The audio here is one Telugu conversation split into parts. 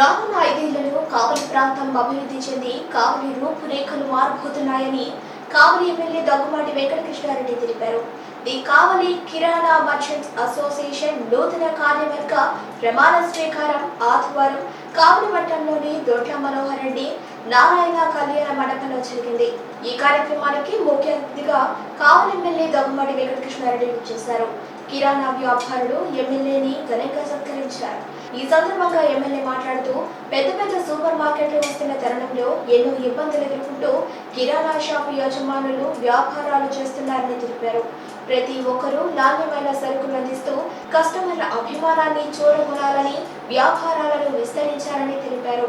రానున్న ఐదేళ్ళలో కావలి ప్రాంతం అభివృద్ధి చెంది కావలి రూపురేఖలు మారబోతున్నాయని కావలి ఎమ్మెల్యే దగ్గుమాటి వెంకటకృష్ణారెడ్డి తెలిపారు. The Kavali kirana merchants association నూతన కార్యవర్గ ప్రమాణ స్వీకారం ఆదివారం కావలి మఠంలోని దొడ్ల మనోహర్ రెడ్డి నారాయణ కళ్యాణ మండపంలో జరిగింది. ఈ కార్యక్రమానికి ముఖ్య అతిథిగా కావలి ఎమ్మెల్యే దగ్గుమాటి వెంకటకృష్ణారెడ్డి చేశారు కిరాణా వ్యాపారులు ఎమ్మెల్యేని ఘనంగా సత్కరించారు. ఈ సందర్భంగా ఎమ్మెల్యే మాట్లాడుతూ పెద్ద పెద్ద సూపర్ మార్కెట్లు వస్తున్న తరుణంలో ఎన్నో ఇబ్బందులు ఎదుర్కొంటూ కిరాణా షాపు యజమానులు వ్యాపారాలు చేస్తున్నారని తెలిపారు. ప్రతి ఒక్కరూ నాణ్యమైన సరుకులు అందిస్తూ కస్టమర్ల అభిమానాన్ని చూడగొనాలని వ్యాపారాలను విస్తరించాలని తెలిపారు.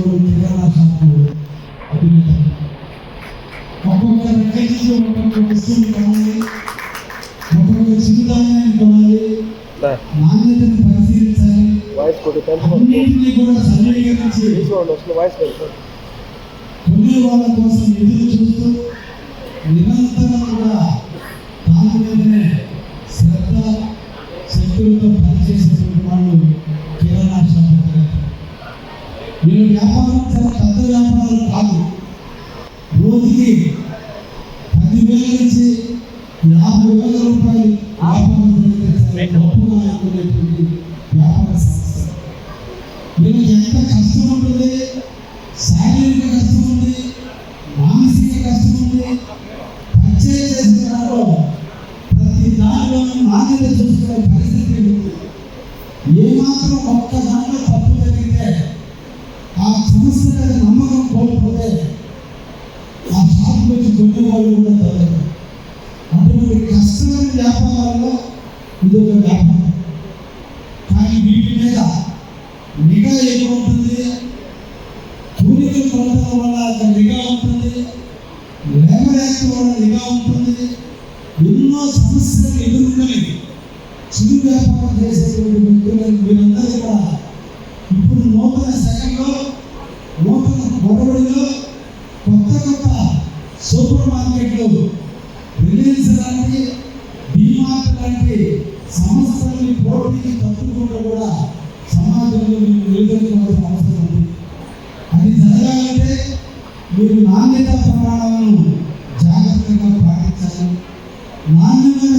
పోషించేవాడు కిరాణా షాపు అభినేత ఒక్కొక్క నుంచి ఒక్కొక్క వస్తువులు కొనాలి ఒక్కొక్క చిరుధాన్యాన్ని కొనాలి నాణ్యతను పరిశీలించాలి అన్నింటినీ కూడా సమీకరించి కొనే వాళ్ళ కోసం ఎదురు చూస్తూ వీళ్ళ వ్యాపారం చాలా పెద్ద వ్యాపారాలు కాదు. రోజుకి పదివేల నుంచి యాభై వేల రూపాయలు వ్యాపారం గొప్పగా అనుకునేటువంటి వ్యాపార సంస్థ. వీళ్ళకి ఎంత కష్టం ఉంటుంది? శారీరక కష్టం ఉంది? మానసిక కష్టం ఉంది? పర్చేజ్ చేస్తున్నారు? ప్రతి దానిలో నాణ్యత చూసుకునే పరిస్థితి ఏమాత్రం ఒక్క ఆ సమస్య మీద నమ్మకం కోల్పోతే ఆ షాప్ నుంచి కొనేవాళ్ళు కూడా తగ్గదు అటువంటి కష్టమైన వ్యాపారాల్లో ఇది ఒక వ్యాపారం. కానీ వీటి మీద నిఘా ఎక్కువ ఉంటుంది. కూలికలు కొనడం వల్ల నిఘా ఉంటుంది. లేబర్ యాక్ట్ వల్ల నిఘా ఉంటుంది. ఎన్నో సమస్యలు ఎదుర్కొని చిరు వ్యాపారం చేసేటువంటి వ్యక్తులను మీరందరూ కూడా ఇప్పుడు నూతన సెకండ్లో నూతన కొత్త కొత్త సూపర్ మార్కెట్లు రిలయన్స్ లాంటి డిమార్ట్ లాంటి సంస్థలని పోటీకి తట్టుకుంటూ కూడా సమాజంలో మీరు నిలదొక్కుకోవాల్సిన అవసరం ఉంది. అది జరగాలంటే మీరు నాణ్యత ప్రమాణాలను జాగ్రత్తగా పాటించాలి. నాణ్యమైన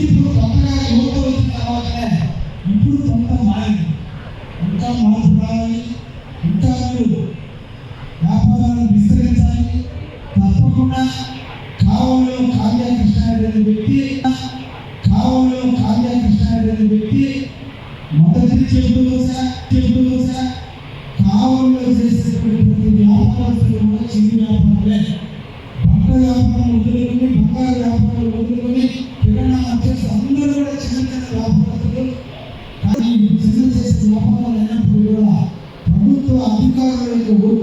ఇప్పుడు ఇప్పుడు కొత్తగా యువత వచ్చిన తర్వాత ఇప్పుడు కొంత మారింది. ఇంకా మార్పు రావాలి ఇంకా మీరు వ్యాపారాలను విస్తరించాలి తప్పకుండా కావలిలో కావ్య కృష్ణారెడ్డి వ్యక్తి కావలిలో కావ్య కృష్ణారెడ్డి వ్యక్తి మొదటి చెబుతూ వచ్చా చెబుతూ వచ్చా కావలిలో చేసేటువంటి ప్రతి వ్యాపారస్తులు కూడా చిన్న వ్యాపారులే. బట్ట వ్యాపారం వదులుకొని బంగారు వ్యాపారం Hallelujah.